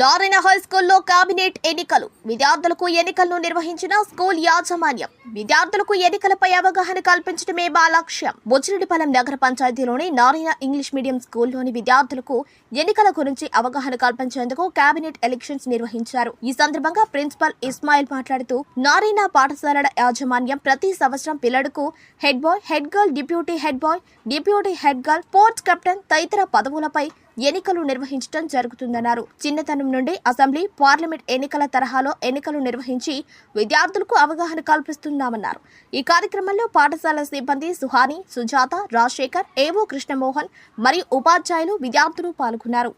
Narayana high స్కూల్లో cabinet ఎన్నికలు. విద్యార్థులకు ఎన్నికలను నిర్వహించిన స్కూల్ యాజమాన్యం. విద్యార్థులకు ఎన్నికలపై అవగాహన కల్పించడమే మా లక్ష్యం. బుచ్చిరెడ్డిపాలెం నగర పంచాయతీలోని నారాయణ ఇంగ్లీష్ మీడియం స్కూల్లోని విద్యార్థులకు ఎన్నికల గురించి అవగాహన కల్పించేందుకు కేబినెట్ ఎలక్షన్స్ నిర్వహించారు. ఈ సందర్భంగా ప్రిన్సిపల్ ఇస్మాయిల్ మాట్లాడుతూ నారాయణ పాఠశాలల యాజమాన్యం ప్రతి సంవత్సరం పిల్లలకు head boy head girl deputy head boy deputy head girl sports captain తదితర పదవులపై ఎన్నికలు నిర్వహించడం జరుగుతుందన్నారు. చిన్నతనం నుండి అసెంబ్లీ పార్లమెంట్ ఎన్నికల తరహాలో ఎన్నికలు నిర్వహించి విద్యార్థులకు అవగాహన కల్పిస్తున్నామన్నారు. ఈ కార్యక్రమంలో పాఠశాల సిబ్బంది సుహాని సుజాత రాజశేఖర్ ఏవో కృష్ణమోహన్ మరియు ఉపాధ్యాయులు విద్యార్థులు పాల్గొన్నారు.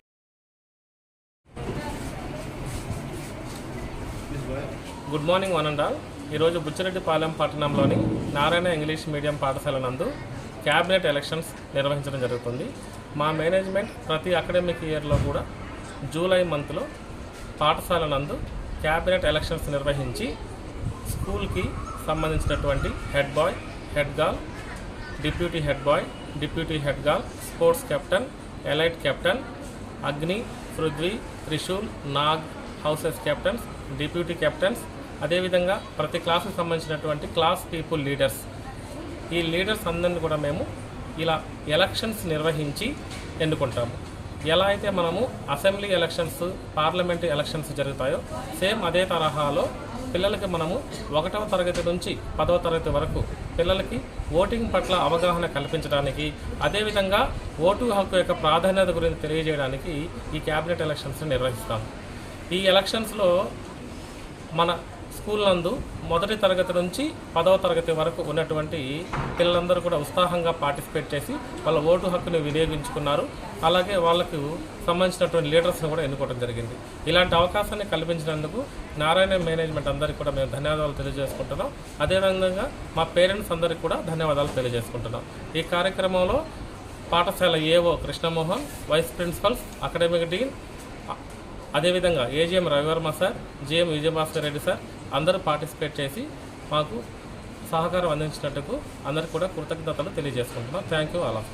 Good morning one and all ఈరోజు బుచ్చిరెడ్డిపాలెం పట్టణంలోని నారాయణ ఇంగ్లీష్ మీడియం పాఠశాల నందు క్యాబినెట్ ఎలక్షన్స్ నిర్వహించడం జరుగుతుంది. మా మేనేజ్మెంట్ ప్రతి అకాడమిక్ ఇయర్లో కూడా జూలై మంత్లో పాఠశాల నందు క్యాబినెట్ ఎలక్షన్స్ నిర్వహించి స్కూల్కి సంబంధించినటువంటి head boy head girl deputy head boy deputy head girl sports captain elite captain Agni Prithvi Trishul Nag houses captains deputy captains అదేవిధంగా ప్రతి క్లాస్కి సంబంధించినటువంటి క్లాస్ పీపుల్ లీడర్స్. ఈ లీడర్స్ అందరిని కూడా మేము ఇలా ఎలక్షన్స్ నిర్వహించి ఎన్నుకుంటాము. ఎలా అయితే మనము అసెంబ్లీ ఎలక్షన్స్ పార్లమెంట్ ఎలక్షన్స్ జరుగుతాయో సేమ్ అదే తరహాలో పిల్లలకి మనము ఒకటవ తరగతి నుంచి పదవ తరగతి వరకు పిల్లలకి ఓటింగ్ పట్ల అవగాహన కల్పించడానికి అదేవిధంగా ఓటు హక్కు యొక్క ప్రాధాన్యత గురించి తెలియజేయడానికి ఈ క్యాబినెట్ ఎలక్షన్స్ నిర్వహిస్తాము. ఈ ఎలక్షన్స్లో మన స్కూల్ నందు మొదటి తరగతి నుంచి పదవ తరగతి వరకు ఉన్నటువంటి పిల్లలందరూ కూడా ఉత్సాహంగా పార్టిసిపేట్ చేసి వాళ్ళ ఓటు హక్కుని వినియోగించుకున్నారు. అలాగే వాళ్ళకు సంబంధించినటువంటి లీడర్స్ని కూడా ఎన్నుకోవడం జరిగింది. ఇలాంటి అవకాశాన్ని కల్పించినందుకు నారాయణ మేనేజ్మెంట్ అందరికీ కూడా మేము ధన్యవాదాలు తెలియజేసుకుంటున్నాం. అదేవిధంగా మా పేరెంట్స్ అందరికీ కూడా ధన్యవాదాలు తెలియజేసుకుంటున్నాం. ఈ కార్యక్రమంలో పాఠశాల AO Krishnamohan vice principals academic dean అదేవిధంగా AGM Ravivarma sir GM Vijayabhaskar Reddy sir అందరూ పార్టిసిపేట్ చేసి మాకు సహకారం అందించినట్టుకు అందరికీ కూడా కృతజ్ఞతలు తెలియజేసుకుంటున్నాం. Thank you all of